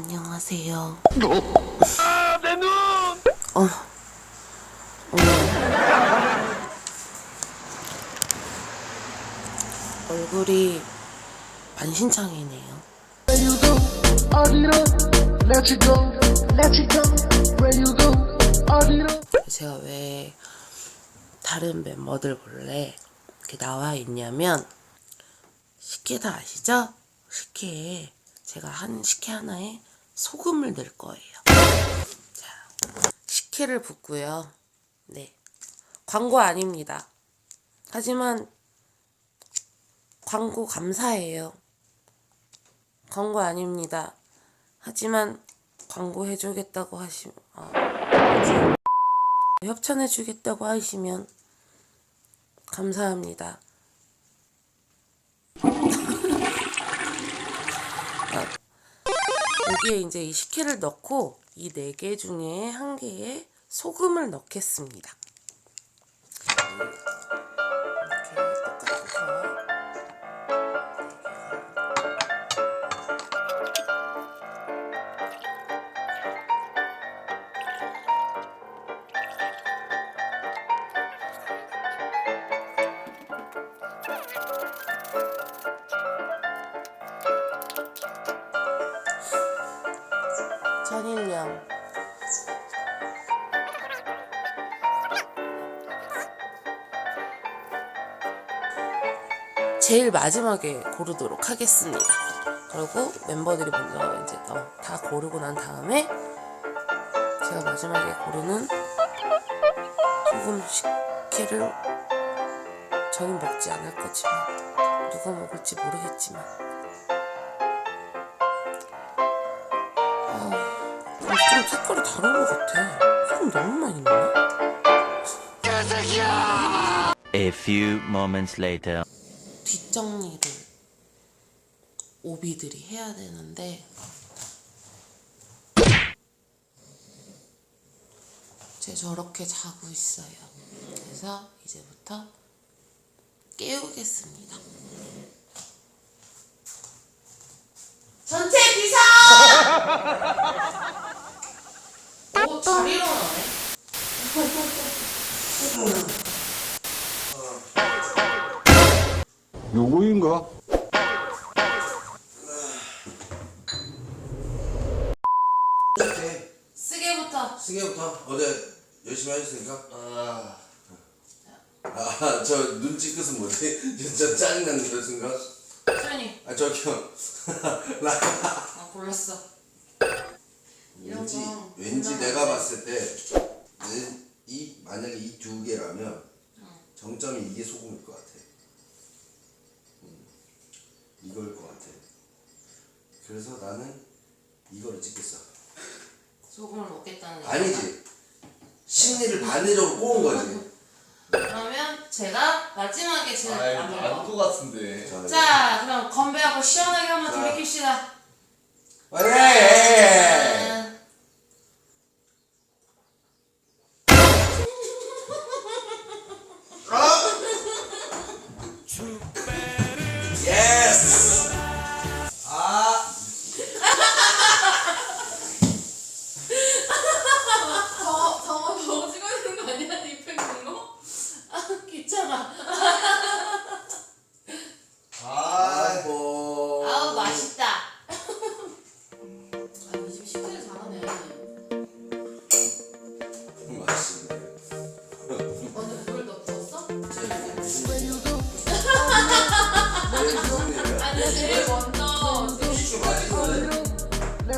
안녕하세요. 아, 내 눈! 어. 얼굴이 만신창이네요. Where you go, 어디로 Let you go, let you go Where you go, 어디로 제가 왜 다른 멤버들 몰래 이렇게 나와 있냐면 식혜 다 아시죠? 식혜에 제가 한 식혜 하나에 소금을 넣을 거예요. 자, 식혜를 붓고요. 네, 광고 아닙니다. 하지만 광고 감사해요. 광고 아닙니다. 하지만 광고 해주겠다고 하시면 아? 협찬해주겠다고 하시면 감사합니다. 여기에 이제 이 식혜를 넣고 이 네 개 중에 한 개에 소금을 넣겠습니다. 전일령 제일 마지막에 고르도록 하겠습니다. 그리고 멤버들이 먼저 이제 어, 다 고르고 난 다음에 제가 마지막에 고르는 소금 식혜를 저는 먹지 않을 거지만 누가 먹을지 모르겠지만 좀 색깔이 다른 것 같아. 소금 너무 많이 넣나? A few moments later. 뒷정리를 오비들이 해야 되는데 제 저렇게 자고 있어요. 그래서 이제부터 깨우겠습니다. 전체 비상! 오, 잘 일어나네. 누구인가? 네, 쓰게부터. 승혜부터 어제 열심히 하셨으니까. 아, 아, 저 눈치 끝은 뭐지? 진짜 짜증나는 그 순간. 수현이, 아, 저기요. 나 아, 골랐어. 왠지 거 생각하지. 내가 봤을 때이 만약에 이 두 개라면 정점이 이게 소금일 것 같아. 음, 이걸 것 같아. 그래서 나는 이거를 찍겠어. 소금을 먹겠다는 얘기야. 아니지. 심리를 반대적으로 꼬은 거지. 그러면 제가 마지막에 제일 아이 안 안것 먹어. 같은데 자, 자, 그럼 건배하고 시원하게 한번 자. 돌이킵시다. 네. 예스.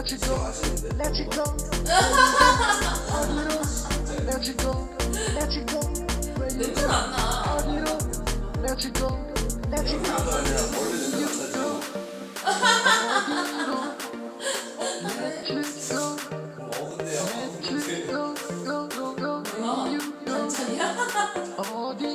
Let it go. Let it go. 어디로? Let it go. Let it go. Where you go? 어디로? Let it go. Let it go. You go. 어디로? Let it go. Let it go. Go go go. You go. 어디?